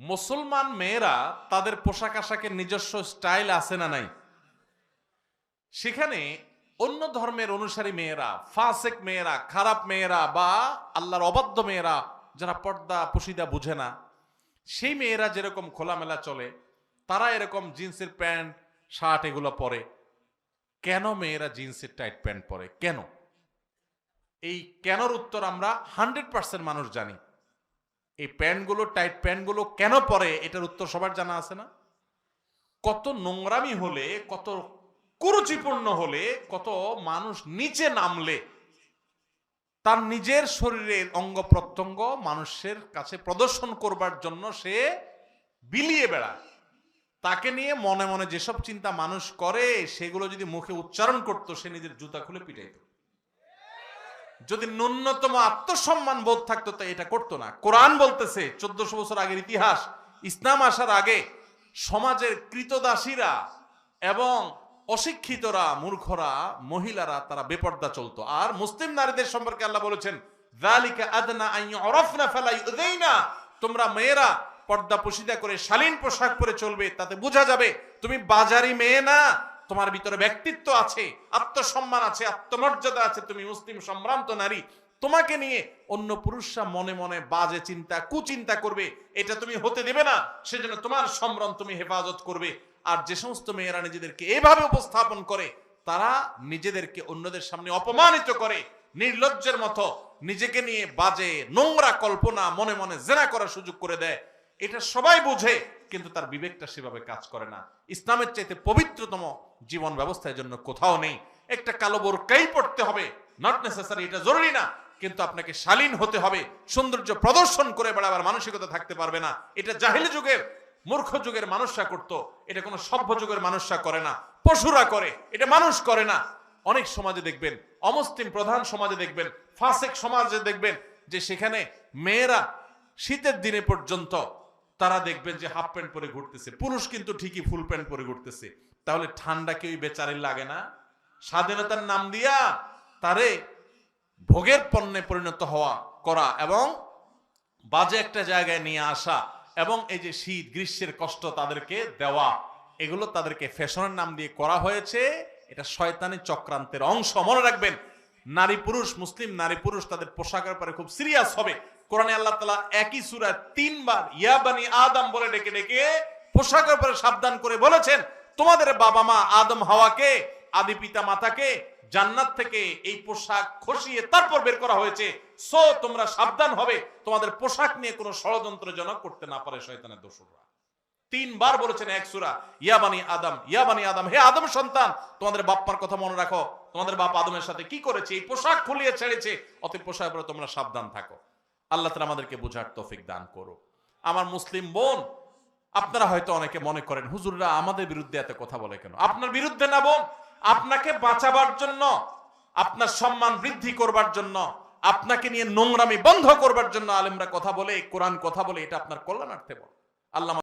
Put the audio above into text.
মুসলমান মেয়েরা তাদের পোশাক আশাকের নিজস্ব স্টাইল আছে না নাই? সেখানে অন্য ধর্মের অনুসারী মেয়েরা, ফাসেক মেয়েরা, খারাপ মেয়েরা বা আল্লাহর অবাধ্য মেয়েরা যারা পর্দা পুশিদা বুঝে না, সেই মেয়েরা যেরকম খোলামেলা চলে, তারা এরকম জিন্সের প্যান্ট, শার্ট এগুলো পরে। কেন মেয়েরা জিন্সের টাইট প্যান্ট পরে? কেন? এই কেনর উত্তর আমরা হান্ড্রেড পার্সেন্ট মানুষ জানি। এই প্যান্টগুলো, টাইট প্যান্টগুলো কেন পরে? এটার উত্তর সবার জানা আছে না? কত নোংরামি হলে, কত কুরুচিপূর্ণ হলে, কত মানুষ নিচে নামলে, তার নিজের শরীরের অঙ্গ প্রত্যঙ্গ মানুষের কাছে প্রদর্শন করবার জন্য সে বিলিয়ে বেড়ায়। তাকে নিয়ে মনে মনে যেসব চিন্তা মানুষ করে, সেগুলো যদি মুখে উচ্চারণ করতো, সে নিজের জুতা খুলে পিটাইত। যদি ন্যূনতম আত্মসম্মান বোধ থাকতো, তো এটা করতো না। কোরআন বলতেছে, চোদ্দশো বছর আগের ইতিহাস, ইসলাম আসার আগে সমাজের কৃতদাসীরা এবং অশিক্ষিতরা, মূর্খরা, মহিলারা, তারা বেপর্দা চলতো। আর মুসলিম নারীদের সম্পর্কে আল্লাহ বলেছেন তোমরা মেয়েরা পর্দা পোশিদা করে, শালীন পোশাক পরে চলবে, তাতে বোঝা যাবে, তুমি বাজারি মেয়ে না। তোমার ভিতরে ব্যক্তিত্ব আছে, আত্মসম্মান আছে, আত্মমর্যাদা আছে, তুমি মুসলিম সম্ভ্রান্ত নারী, তোমাকে নিয়ে অন্য পুরুষরা মনে মনে বাজে চিন্তা, কুচিন্তা করবে, এটা তুমি হতে দেবে না, সেজন্য তোমার সম্ভ্রম তুমি হেফাজত করবে। আর যে সমস্ত মেয়েরা নিজেদেরকে এভাবে উপস্থাপন করে, তারা নিজেদেরকে অন্যদের সামনে অপমানিত করে, নির্লজ্জের মতো নিজেকে নিয়ে বাজে নোংরা কল্পনা মনে মনে জেনা করার সুযোগ করে দেয়। এটা সবাই বোঝে কিন্তু তার বিবেকটা সেভাবে কাজ করে না। ইসলামের চাইতে পবিত্রতম জীবন ব্যবস্থার জন্য কোথাও নেই। একটা কালো বোরকাই পড়তে হবে। নট নেসেসারি এটা জরুরি না। কিন্তু আপনাকে শালীন হতে হবে। সৌন্দর্য প্রদর্শন করে বেড়াবার মানসিকতা থাকতে পারবে না। এটা জাহিল যুগের, মূর্খ যুগের মানুষরা করত। এটা কোনো সভ্য যুগের মানুষরা করে না। পশুরা করে। এটা মানুষ করে না। অনেক সমাজে দেখবেন, অমুসলিম প্রধান সমাজে দেখবেন, ফাসেক সমাজে দেখবেন যে সেখানে মেয়েরা শীতের দিনে পর্যন্ত তারা দেখবেন যে হাফ প্যান্ট পরে ঘুরতেছে। পুরুষ কিন্তু ঠিকই ফুল প্যান্ট পরে ঘুরতেছে। তাহলে ঠান্ডা কেউ বেচারির লাগে না। স্বাধীনতার নাম দিয়া তারে ভোগের পণ্যে পরিণত হওয়া, করা এবং বাজে একটা জায়গায় নিয়ে আসা এবং এই যে শীত, গ্রীষ্মের কষ্ট তাদেরকে দেওয়া, এগুলো তাদেরকে ফ্যাশনের নাম দিয়ে করা হয়েছে। এটা শয়তানি চক্রান্তের অংশ। মনে রাখবেন নারী পুরুষ, মুসলিম নারী পুরুষ তাদের পোশাকের পরে খুব সিরিয়াস হবে। কোরআনে আল্লাহ তালা একই সুরা তিনবার ইয়াবানি আদম বলে ডেকে ডেকে পোশাকের পরে সাবধান করে বলেছেন, তোমাদের বাবা মা আদম হাওয়াকে, আদি পিতা মাতাকে জান্নাত থেকে এই পোশাক খসিয়ে তারপর বের করা হয়েছে। সো তোমরা সাবধান হবে। তোমাদের পোশাক নিয়ে কোনো ষড়যন্ত্র ষড়যন্ত্রজনক করতে না পারে শয়তানের দোসররা তিনবার বলেছেন এক সুরা ইয়াবানি আদম ইয়াবানি আদম, হে আদম সন্তান, তোমাদের বাপ্পার কথা মনে রাখো। তোমাদের বাপ আদমের সাথে কি করেছে? এই পোশাক খুলিয়ে ছেড়েছে। অতএব পোশাকের পরে তোমরা সাবধান থাকো। আল্লাহ তালা আমাদেরকে বোঝার তৌফিক দান করো আমার মুসলিম বোন, আপনারা হয়তো অনেকে মনে করেন, হুজুররা আমাদের বিরুদ্ধে এত কথা বলে কেন? আপনার বিরুদ্ধে না বোন, আপনাকে বাঁচাবার জন্য, আপনার সম্মান বৃদ্ধি করবার জন্য, আপনাকে নিয়ে নোংরামি বন্ধ করবার জন্য আলেমরা কথা বলে, কোরআন কথা বলে, এটা আপনার কল্যাণার্থে বল। আল্লাহ